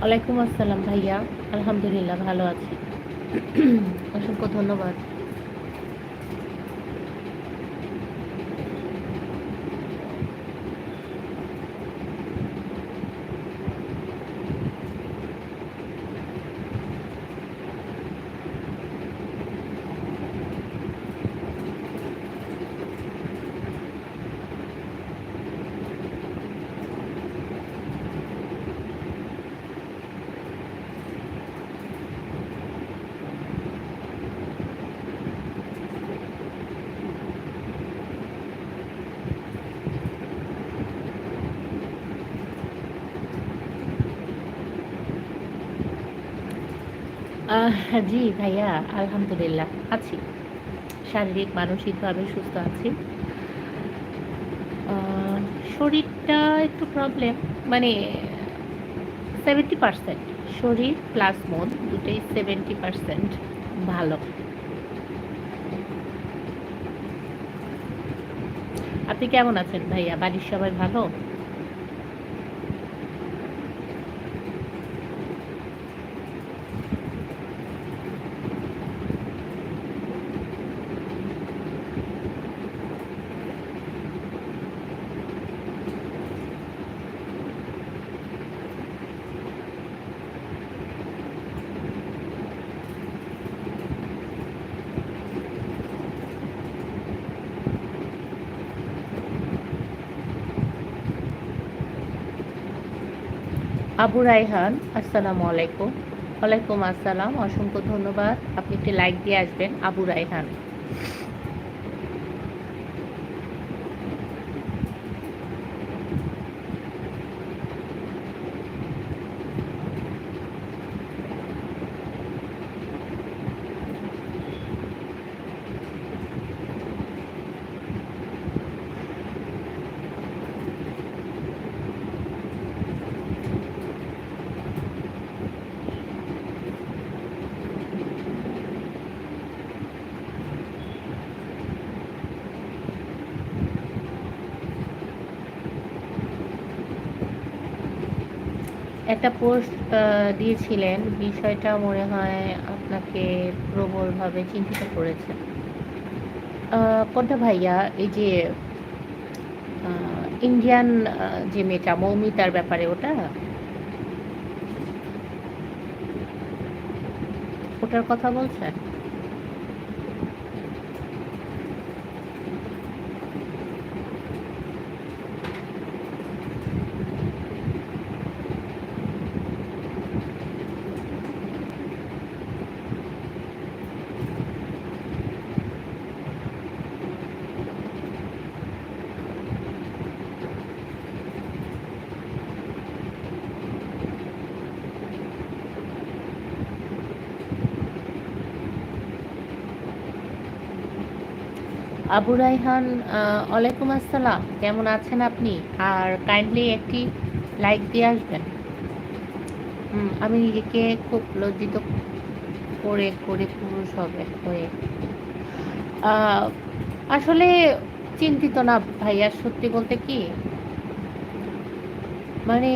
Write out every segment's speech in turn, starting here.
ওয়ালাইকুম আসসালাম ভাইয়া আলহামদুলিল্লাহ ভালো আছি। অসংখ্য ধন্যবাদ। জি ভাইয়া, আলহামদুলিল্লাহ, আছি। শারীরিক, মানসিকভাবে সুস্থ আছি। শরীরটা একটু প্রবলেম মানে সেভেন্টি পার্সেন্ট শরীর প্লাস মন দুটোই সেভেন্টি পার্সেন্ট ভালো। আপনি কেমন আছেন ভাইয়া? বাড়ির সবাই ভালো? আবু রায়হান, আসসালামু আলাইকুম। ওয়ালাইকুম আসসালাম। অসংখ্য ধন্যবাদ। আপনি একটি লাইক দিয়ে আসবেন, আবু রাইহান একটা পোস্ট দিয়েছিলেন। বিষয়টা মনে হয় আপনাকে প্রবলভাবে চিন্তিত করেছে। কোনটা ভাইয়া, এই যে ইন্ডিয়ান যে মেয়েটা মৌমিতার ব্যাপারে ওটা? ওটার কথা বলছেন? আবু রাইহান ওয়ালাইকুম আসসালাম। কেমন আছেন আপনি? আর কাইন্ডলি একটি লাইক দিয়ে আসবেন। আমি নিজেকে খুব লজ্জিত করে করে পুরুষ হবে হয়ে। আসলে চিন্তিত না ভাইয়া, সত্যি বলতে কি? মানে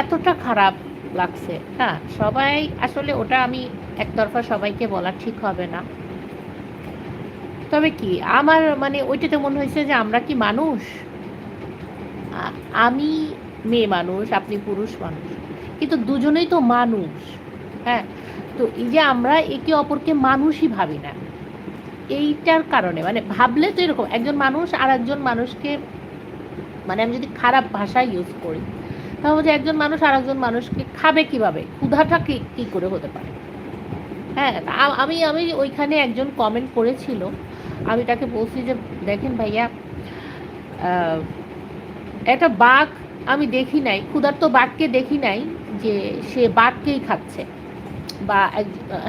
এতটা খারাপ লাগছে হ্যাঁ? সবাই, আসলে ওটা আমি একতরফা সবাইকে বলা ঠিক হবে না। তবে কি, আমার মানে ওইটাতে মনে হয়েছে যে আমরা কি মানুষ? আমি মেয়ে মানুষ, আপনি পুরুষ মানুষ। কিন্তু দুজনেই তো মানুষ হ্যাঁ? তো এই যে আমরা একে অপরকে মানুষই ভাবি না, এইটার কারণে মানে ভাবলে তো এরকম, একজন মানুষ আর একজন মানুষকে মানে আমি যদি খারাপ ভাষা ইউজ করি, তাহলে যে একজন মানুষ আর একজন মানুষকে খাবে কীভাবে? ক্ষুধাটা কি কি করে হতে পারে? হ্যাঁ আমি আমি ওইখানে একজন কমেন্ট করেছিল আমি তাকে বলছি যে, দেখেন ভাইয়া একটা বাঘ আমি দেখি নাই, ক্ষুধার্ত বাঘকে দেখি নাই যে সে বাঘকেই খাচ্ছে বা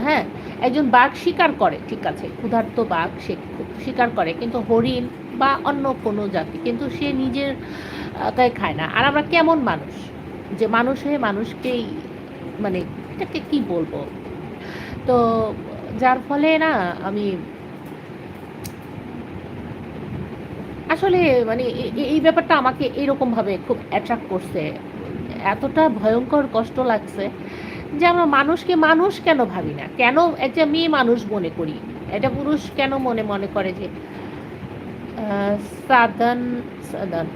হ্যাঁ একজন বাঘ শিকার করে, ঠিক আছে, ক্ষুধার্ত বাঘ সে শিকার করে, কিন্তু হরিণ বা অন্য কোনো জাতি, কিন্তু সে নিজের তাই খায় না। আর আমরা কেমন মানুষ? যে মানুষ হয়ে মানুষকেই মানে এটাকে কি বলব? তো যার ফলে না, আমি আসলে মানে এই ব্যাপারটা আমাকে এরকম ভাবে খুব অ্যাট্রাক্ট করছে। এতটা ভয়ঙ্কর কষ্ট লাগছে যে আমরা মানুষকে মানুষ কেন ভাবি না? কেন একটা মেয়ে মানুষ মনে করি? এটা পুরুষ কেন মনে মনে করে যে সাদান সাদান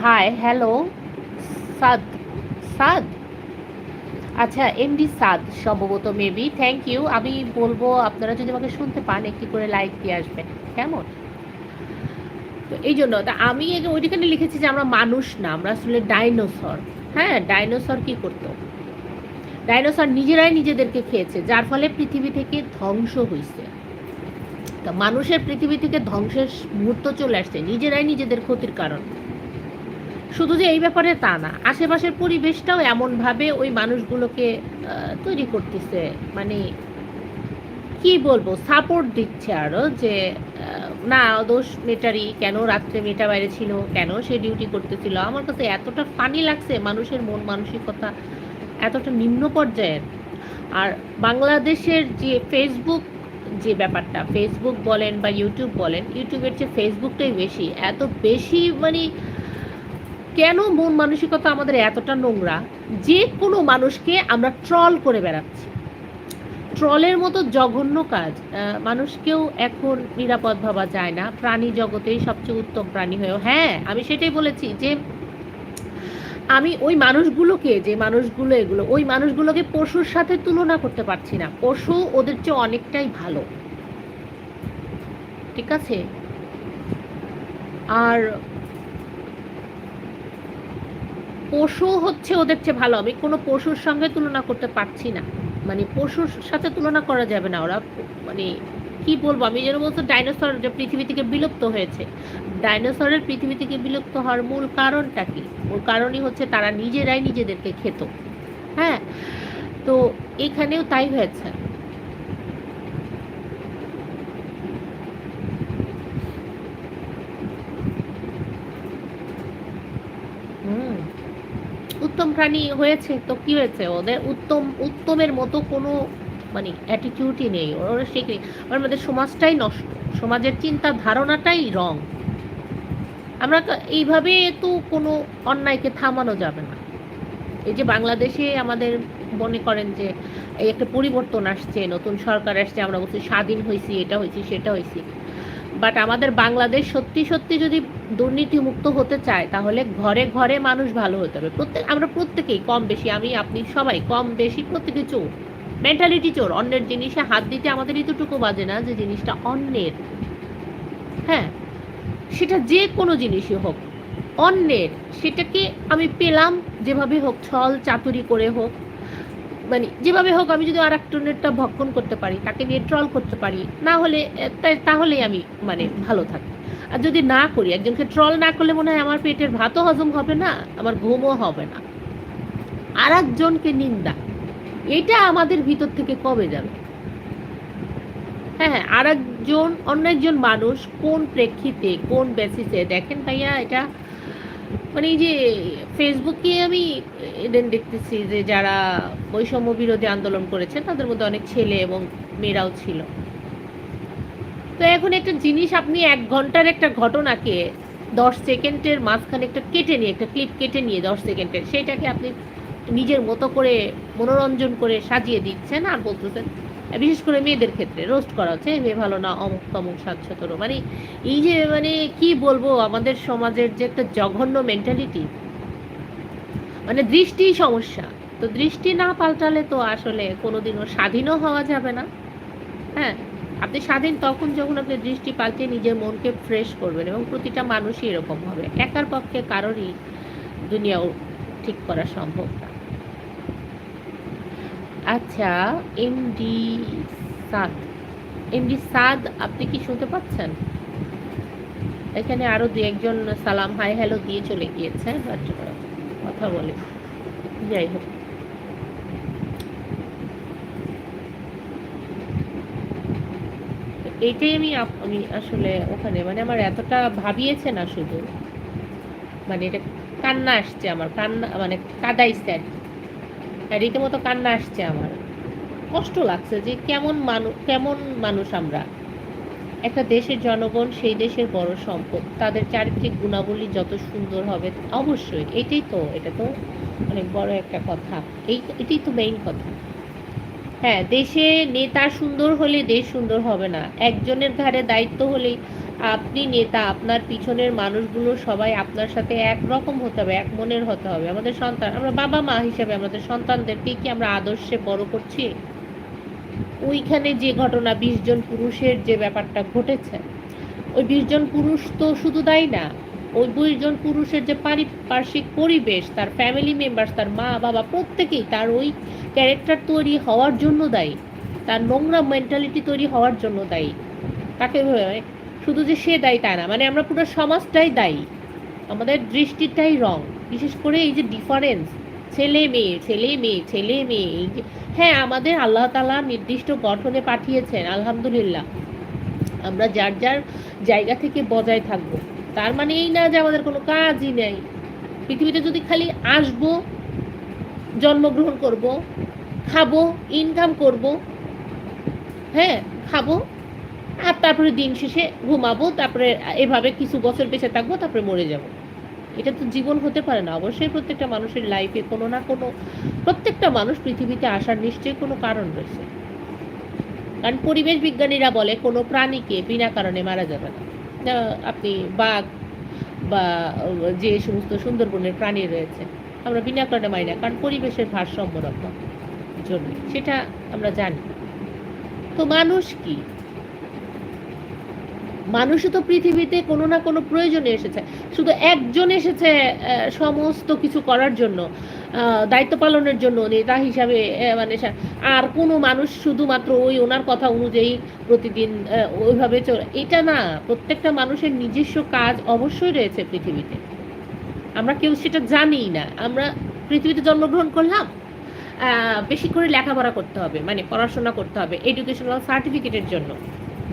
হাই হ্যালো সাদ সাদ? আচ্ছা এমডি সাদ সম্ভবত মেবি থ্যাংক ইউ আমি বলব, আপনারা যদি আমাকে শুনতে পান, একটি করে লাইক দিয়ে আসবেন। কেমন? তো এই জন্য, তা আমি ওইখানে লিখেছি যে আমরা মানুষ না, আমরা আসলে ডাইনোসর। হ্যাঁ ডাইনোসর কি করতো? ডাইনোসর নিজেরাই নিজেদেরকে খেয়েছে, যার ফলে পৃথিবী থেকে ধ্বংস হয়েছে তা মানুষের পৃথিবী থেকে ধ্বংসের মুহূর্ত চলে আসছে, নিজেরাই নিজেদের ক্ষতির কারণ। শুধু যে এই ব্যাপারে তা না, আশেপাশের পরিবেশটাও এমনভাবে ওই মানুষগুলোকে তৈরি করতেছে। মানে কি বলব সাপোর্ট দিচ্ছে আরও যে না, দোষ মেটারই কেন রাত্রে মেটা বাইরে ছিল, কেন সে ডিউটি করতেছিল? আমার কাছে এতটা ফানি লাগছে, মানুষের মন মানসিকতা এতটা নিম্ন পর্যায়ের। আর বাংলাদেশের যে ফেসবুক যে ব্যাপারটা ফেসবুক বলেন বা ইউটিউব বলেন ইউটিউবের চেয়ে ফেসবুকটাই বেশি। এত বেশি মানে কেন মন মানসিকতা আমাদের এতটা নোংরা? যে কোনো মানুষকে আমরা ট্রল করে বেড়াচ্ছি। ট্রলের মতো জঘন্য কাজ মানুষকেও এখন নিরাপদ ভাবা যায় না। প্রাণী জগতেই সবচেয়ে উত্তম প্রাণী হয়েও। হ্যাঁ আমি সেটাই বলেছি যে আমি ওই মানুষগুলোকে, যে মানুষগুলো এগুলো, ওই মানুষগুলোকে পশুর সাথে তুলনা করতে পারছি না। পশু ওদের চেয়ে অনেকটাই ভালো। ঠিক আছে? আর পশু হচ্ছে ওদের চেয়ে ভালো। আমি কোনো পশুর সঙ্গে তুলনা করতে পারছি না। মানে পশুর সাথে তুলনা করা যাবে না ওরা। মানে কি বলব, আমি যেন বলতো ডাইনোসর যে পৃথিবী থেকে বিলুপ্ত হয়েছে। ডাইনোসরের পৃথিবী থেকে বিলুপ্ত হওয়ার মূল কারণটা কি? মূল কারণই হচ্ছে তারা নিজেরাই নিজেদেরকে খেত। হ্যাঁ? তো এখানেও তাই হয়েছে। হুম। উত্তম প্রাণী হয়েছে, তো কি হয়েছে? ওদের উত্তম, উত্তমের মতো কোনো মানে অ্যাটিটিউডই নেই। ওরা শেখে আমাদের সমাজটাই নষ্ট। সমাজের চিন্তা ধারণাটাই রং আমরা তো, এইভাবে তো কোনো অন্যায়কে থামানো যাবে না। এই যে বাংলাদেশে আমাদের মনে করেন যে একটা পরিবর্তন আসছে, নতুন সরকার আসছে, আমরা বলছি স্বাধীন হয়েছি, এটা হয়েছি, সেটা হয়েছি। বাট আমাদের বাংলাদেশ সত্যি সত্যি যদি দুর্নীতি মুক্ত হতে চায়, তাহলে ঘরে ঘরে মানুষ ভালো হতে হবে। প্রত্যেক আমরা প্রত্যেকেই কম বেশি, আমি, আপনি সবাই কম বেশি প্রত্যেকে চোর। মেন্টালিটি চোর, অন্যের জিনিসে হাত দিতে আমাদের এতটুকু বাজে না যে জিনিসটা অন্যের। হ্যাঁ সেটা যে কোনো জিনিসই হোক, অন্যের, সেটাকে আমি পেলাম যেভাবে হোক, ছল চাতুরি করে হোক মানে যেভাবে হোক আমি যদি আর একজনেরটা ভক্ষণ করতে পারি, তাকে নিয়ে ট্রল করতে পারি, না হলে তাহলেই আমি মানে ভালো থাকি। আর যদি না করি, একজনকে ট্রল না করলে মনে হয় আমার পেটের ভাতও হজম হবে না, আমার ঘুমও হবে না। আর একজনকে নিন্দা, এটা আমাদের ভিতর থেকে কবে যাবে? হ্যাঁ হ্যাঁ আর একজন অন্য একজন মানুষ কোন প্রেক্ষিতে, কোন বেসিসে দেখেন ভাইয়া, এটা মানে এই যে ফেসবুকে আমি এদের দেখতেছি যে যারা বৈষম্য বিরোধী আন্দোলন করেছে, তাদের মধ্যে অনেক ছেলে এবং মেয়েরাও ছিল। তো এখন একটা জিনিস, আপনি এক ঘণ্টার একটা ঘটনাকে দশ সেকেন্ডের মাঝখানে একটা কেটে নিয়ে, একটা ক্লিপ কেটে নিয়ে দশ সেকেন্ডের সেটাকে আপনি নিজের মতো করে মনোরঞ্জন করে সাজিয়ে দিচ্ছেন আর বলতেছেন বিশেষ করে মেয়েদের ক্ষেত্রে রোস্ট করা হচ্ছে মেয়ে ভালো না, অমুক তমুক সাতশতর মানে এই যে মানে কি বলব, আমাদের সমাজের যে একটা জঘন্য মেন্টালিটি মানে দৃষ্টি সমস্যা। তো দৃষ্টি না পাল্টালে তো আসলে কোনোদিনও স্বাধীনও হওয়া যাবে না। হ্যাঁ আপনি স্বাধীন তখন যখন আপনি দৃষ্টি পাল্টে নিজের মনকে ফ্রেশ করবেন এবং প্রতিটা মানুষই এরকম হবে। একার পক্ষে কারোরই দুনিয়াও ঠিক করা সম্ভব না। আচ্ছা এমডি সাদ। এমডি সাদ আপনি কি শুনতে পাচ্ছেন? এখানে আরও দু একজন সালাম, হাই, হ্যালো দিয়ে চলে গিয়েছে কথা বলে। যাই হোক। এইটাই আমি আমি আসলে ওখানে মানে আমার এতটা ভাবিয়েছে না শুধু। মানে এটা কান্না আসছে আমার, কান্না মানে কাদাইছে আর কি। রীতিমতো কান্না আসছে আমার। কষ্ট লাগছে যে কেমন মানুষ কেমন মানুষ আমরা। একটা দেশের জনগণ, সেই দেশের বড় সম্পদ, তাদের চারিত্রিক গুণাবলী যত সুন্দর হবে, অবশ্যই এটাই তো, এটা তো অনেক বড় একটা কথা। এই, এটাই তো মেইন কথা। হ্যাঁ দেশে নেতা সুন্দর হলে দেশ সুন্দর হবে না। একজনের ঘাড়ে দায়িত্ব হলেই আপনি নেতা, আপনার পিছনের মানুষগুলো সবাই আপনার সাথে একরকম হতে হবে, এক মনের হতে হবে। আমাদের সন্তান, আমরা বাবা মা হিসেবে আমাদের সন্তানদেরকে কি আমরা আদর্শে বড় করছি? ওইখানে যে ঘটনা, বিশ জন পুরুষের যে ব্যাপারটা ঘটেছে, ওই বিশ জন পুরুষ তো শুধু দায়ী না, ওই বিশ জন পুরুষের যে পারিপার্শ্বিক পরিবেশ, তার ফ্যামিলি মেম্বার্স তার মা, বাবা, প্রত্যেকেই তার ওই ক্যারেক্টার তৈরি হওয়ার জন্য দায়ী, তার নোংরা মেন্টালিটি তৈরি হওয়ার জন্য দায়ী। তাকে শুধু যে সে দায়ী তা না মানে আমরা পুরো সমাজটাই দায়ী। আমাদের দৃষ্টিটাই রং। বিশেষ করে এই যে ডিফারেন্স ছেলে মেয়ে ছেলে মেয়ে ছেলে মেয়ে, এই যে হ্যাঁ আমাদের আল্লাহ তালা নির্দিষ্ট গঠনে পাঠিয়েছেন, আলহামদুলিল্লাহ। আমরা যার যার জায়গা থেকে বজায় থাকব। তার মানে এই না যে আমাদের কোনো কাজই নেই। পৃথিবীতে যদি খালি আসব, জন্মগ্রহণ করব, খাব ইনকাম করব হ্যাঁ খাব আর তারপরে দিন শেষে ঘুমাবো, তারপরে এভাবে কিছু বছর বেঁচে থাকব, তারপরে মরে যাব। এটা তো জীবন হতে পারে না। অবশ্যই প্রত্যেকটা মানুষের লাইফে কোনো না কোনো, প্রত্যেকটা মানুষ পৃথিবীতে আসার নিশ্চয়ই কোনো কারণ রয়েছে। কারণ পরিবেশ বিজ্ঞানীরা বলে, কোনো প্রাণীকে বিনা কারণে মারা যাবে না। আপনি বাঘ বা যে সমস্ত সুন্দরবনের প্রাণী রয়েছে, আমরা বিনা কারণে মারি না। কারণ পরিবেশের ভারসাম্য রক্ষার জন্য সেটা আমরা জানি। তো মানুষ কি? মানুষও তো পৃথিবীতে কোনো না কোনো প্রয়োজনে এসেছে। শুধু একজন এসেছে সমস্ত কিছু করার জন্য দায়িত্ব পালনের জন্য নেতা হিসাবে মানে আর কোনো মানুষ শুধুমাত্র ওই ওনার কথা অনুযায়ী প্রতিদিন ওইভাবে চলে। এটা না, প্রত্যেকটা মানুষের নিজস্ব কাজ অবশ্যই রয়েছে পৃথিবীতে। আমরা কেউ সেটা জানি না। আমরা পৃথিবীতে জন্মগ্রহণ করলাম বেশি করে লেখাপড়া করতে হবে মানে পড়াশোনা করতে হবে এডুকেশনাল সার্টিফিকেটের জন্য।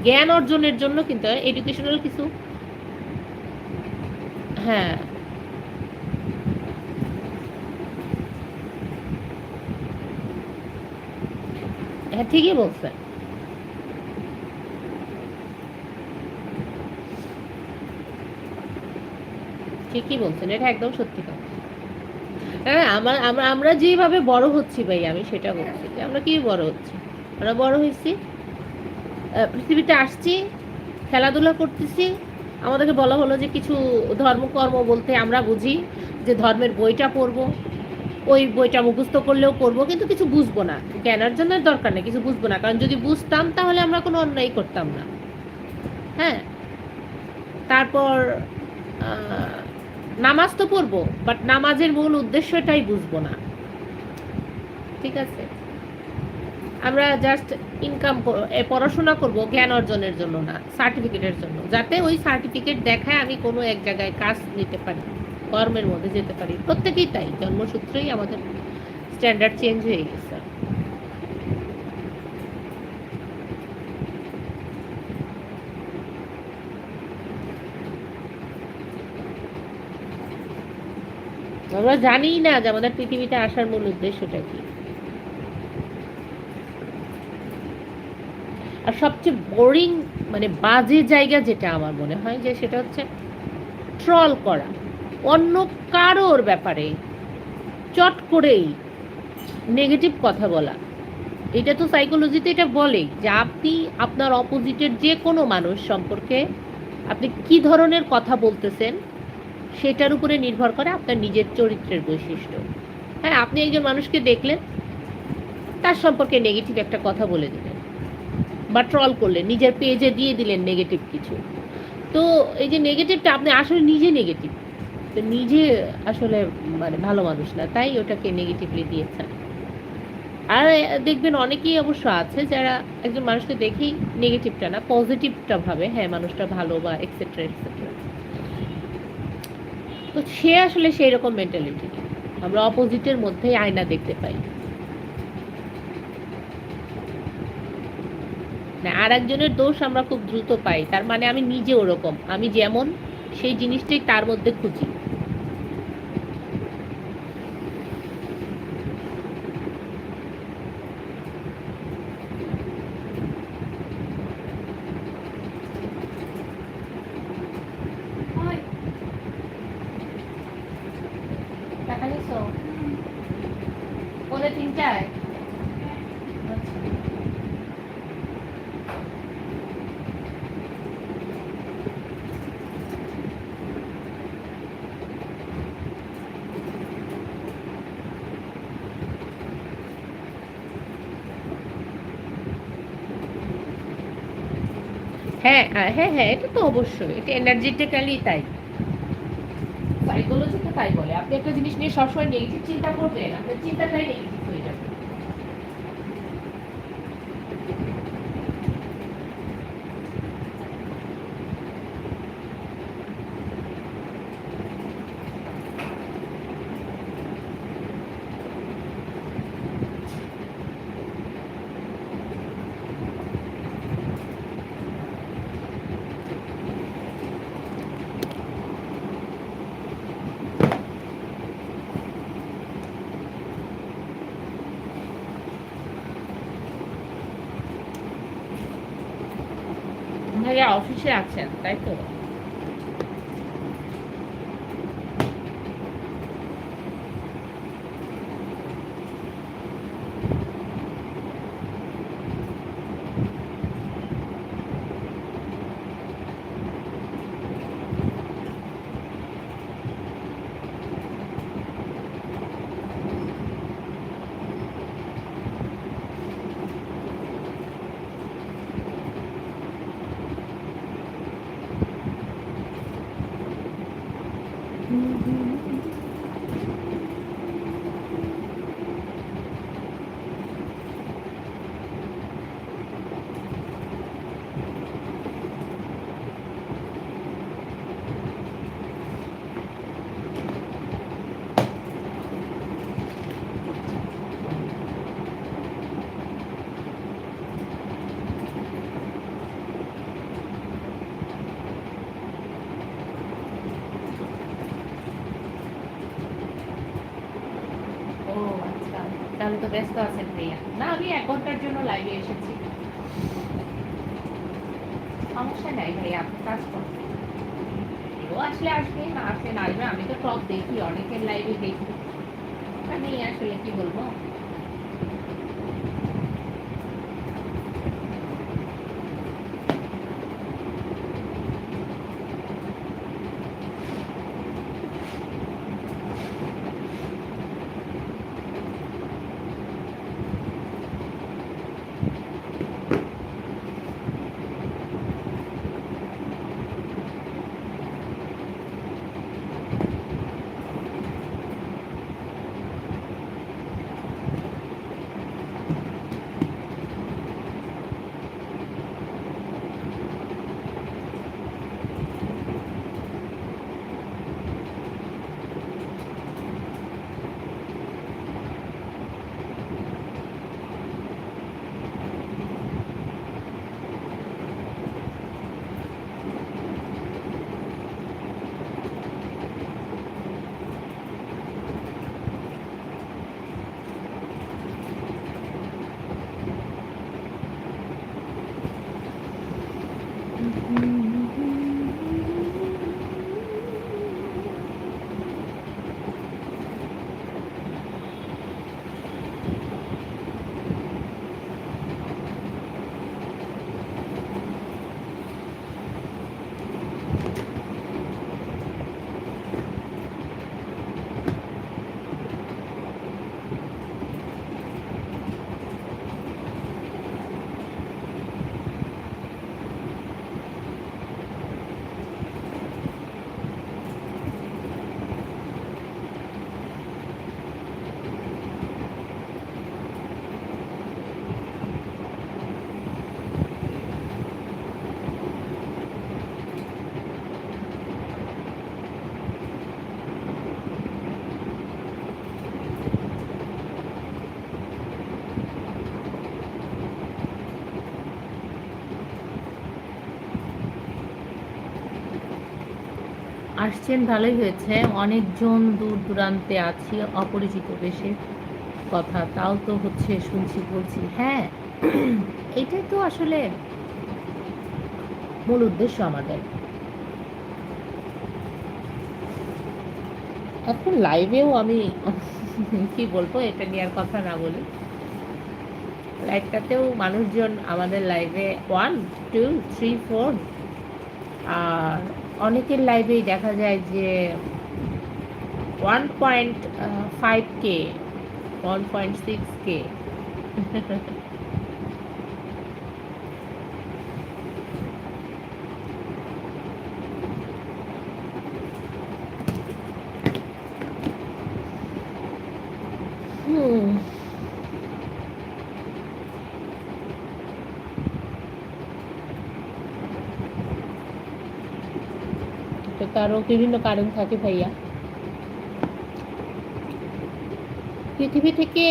জ্ঞান অর্জনের জন্য কিন্তু এডুকেশনাল কিছু হ্যাঁ। হ্যাঁ ঠিকই বলছেন। ঠিকই বলছেন, এটা একদম সত্যি কথা। হ্যাঁ আমার আমরা যেভাবে বড় হচ্ছি ভাই, আমি সেটা বলছি আমরা কি বড় হচ্ছি? আমরা বড় হয়েছি পৃথিবীতে আসছি, খেলাধুলা করতেছি। আমাদেরকে বলা হলো যে কিছু ধর্মকর্ম বলতে আমরা বুঝি, যে ধর্মের বইটা পড়ব। ওই বইটা মুখস্থ করলেও পড়ব, কিন্তু কিছু বুঝব না। জ্ঞান অর্জনের দরকার নেই, কিছু বুঝব না। কারণ যদি বুঝতাম, তাহলে আমরা কোনো অন্যায় করতাম না। হ্যাঁ? তারপর নামাজ তো পড়ব বাট নামাজের মূল উদ্দেশ্যটাই বুঝব না। ঠিক আছে? আমরা জাস্ট ইনকাম পড়াশোনা করব জ্ঞান অর্জনের জন্য না সার্টিফিকেটের জন্য। যাতে ওই সার্টিফিকেট দেখায় আমি কোনো এক জায়গায় কাজ নিতে পারি, কর্মের মধ্যে যেতে পারি। প্রত্যেকেই তাই, জন্মসূত্রেই আমাদের স্ট্যান্ডার্ড চেঞ্জ হয়ে গেছে। আমরা জানি না যে আমাদের পৃথিবীতে আসার মূল উদ্দেশ্যটা কি। আর সবচেয়ে বোরিং মানে বাজে জায়গা যেটা আমার মনে হয় যে সেটা হচ্ছে ট্রল করা। অন্য কারোর ব্যাপারে চট করেই নেগেটিভ কথা বলা। এটা তো সাইকোলজিতে এটা বলে যে আপনি আপনার অপোজিটের যে কোনো মানুষ সম্পর্কে আপনি কি ধরনের কথা বলতেছেন সেটার উপরে নির্ভর করে আপনার নিজের চরিত্রের বৈশিষ্ট্য। হ্যাঁ আপনি একজন মানুষকে দেখলেন, তার সম্পর্কে নেগেটিভ একটা কথা বলে দিলেন। বা ট্রল করলেন, নিজের পেজে দিয়ে দিলেন নেগেটিভ কিছু। তো এই যে নেগেটিভটা আপনি আসলে নিজে নেগেটিভ তো নিজে আসলে মানে ভালো মানুষ না, তাই ওটাকে নেগেটিভলি দিয়েছেন। আর দেখবেন অনেকেই অবশ্য আছে যারা একজন মানুষকে দেখেই নেগেটিভটা না পজিটিভটা ভাবে হ্যাঁ মানুষটা ভালো বা এক্সেট্রা এক্সেট্রা তো সে আসলে সেই রকম মেন্টালিটি আমরা অপোজিটের মধ্যেই আয়না দেখতে পাই। না আর একজনের দোষ আমরা খুব দ্রুত পাই। তার মানে আমি নিজে ওরকম। আমি যেমন সেই জিনিসটাই তার মধ্যে খুঁজি। হ্যাঁ হ্যাঁ হ্যাঁ এটা তো অবশ্যই। এটা এনার্জেটিক্যালি তাই। সাইকোলজিতে তাই বলে। আপনি একটা জিনিস নিয়ে সবসময় নেগেটিভ চিন্তা করবেন, আপনার চিন্তাটাই নেগেটিভ হয়ে যাবে ভাইয়া অফিসে আছেন তাই তো ও আচ্ছা তাহলে তো ব্যস্ত আছেন ভাইয়া। না, আমি এক ঘণ্টার জন্য লাইভে এসেছি। সমস্যা নাই ভাইয়া, আপনি কাজ করুন। ও আসলে আসবে, না আসলে না আসবে, আমি তো সব দেখি, অনেকের লাইভে দেখি। মানে আসলে কি বলব? আসছেন, ভালোই হয়েছে। অনেকজন দূর দূরান্তে আছি, অপরিচিত দেশের কথা, তাও তো হচ্ছে শুনছি, বলছি হ্যাঁ এটাই তো আসলে মূল উদ্দেশ্য আমাদের। এখন লাইভেও আমি, কি বলব, এটা নিয়ে আর কথা না বলি। লাইভটাতেও মানুষজন আমাদের লাইভে ওয়ান টু থ্রি ফোর আর অনেকের লাইভেই দেখা যায় যে one point five K one point six K তারও বিভিন্ন কারণ থাকে ভাইয়া। পৃথিবী থেকে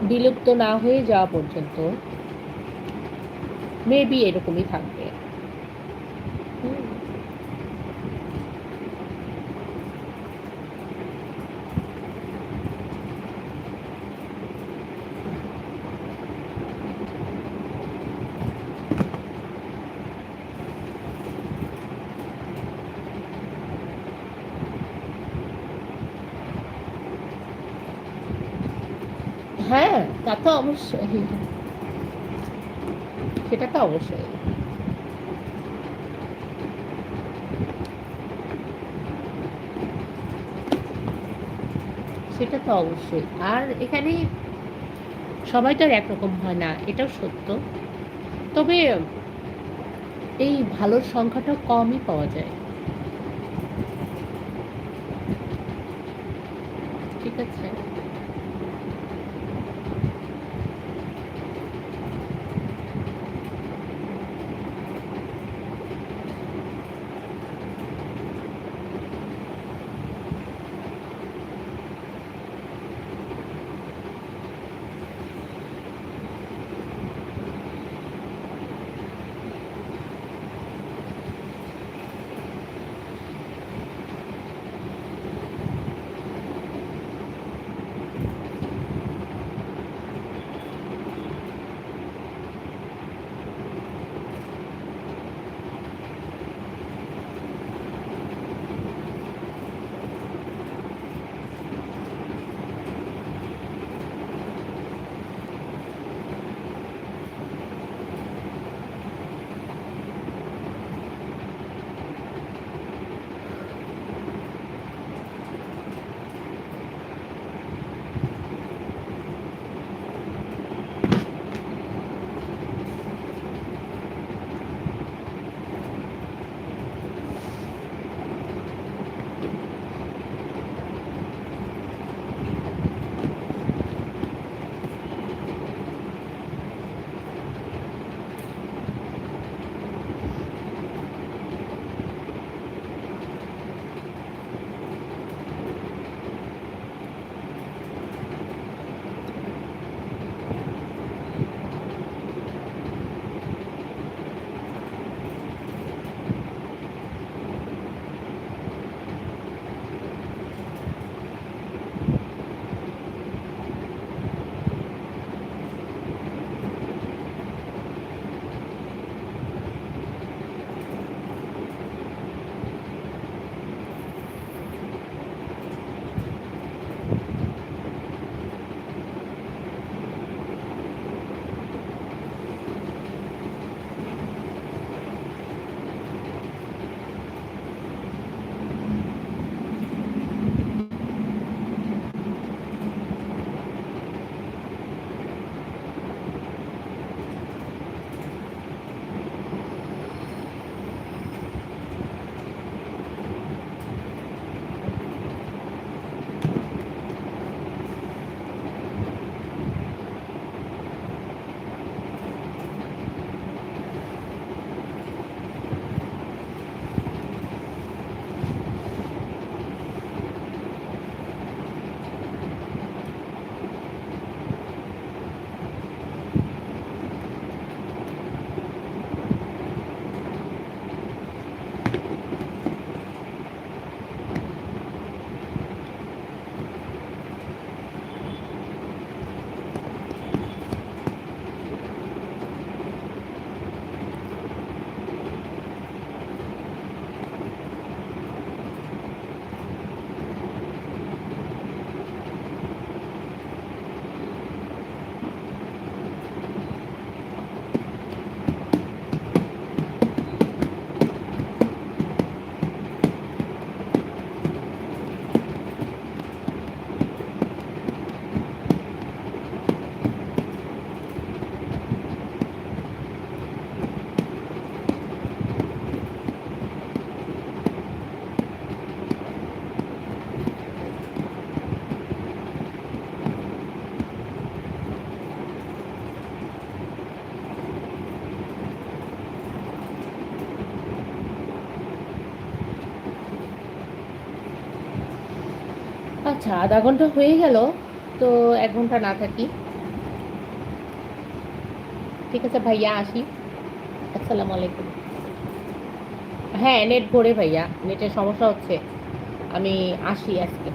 বিলুপ্ত না হয়ে যাওয়া পর্যন্ত মেবি এরকমই থাকবে হুম। হ্যাঁ তা তো অবশ্যই। সেটা তো অবশ্যই। সেটা তো অবশ্যই। আর এখানে সবাই তো আর একরকম হয় না, এটাও সত্য। তবে এই ভালোর সংখ্যাটা কমই পাওয়া যায়। ঠিক আছে? আচ্ছা আধা ঘণ্টা হয়ে গেল, তো এক ঘণ্টা না থাকি। ঠিক আছে ভাইয়া, আসি। আসসালাম আলাইকুম। হ্যাঁ নেট ভরে ভাইয়া, নেটের সমস্যা হচ্ছে। আমি আসি আজকে।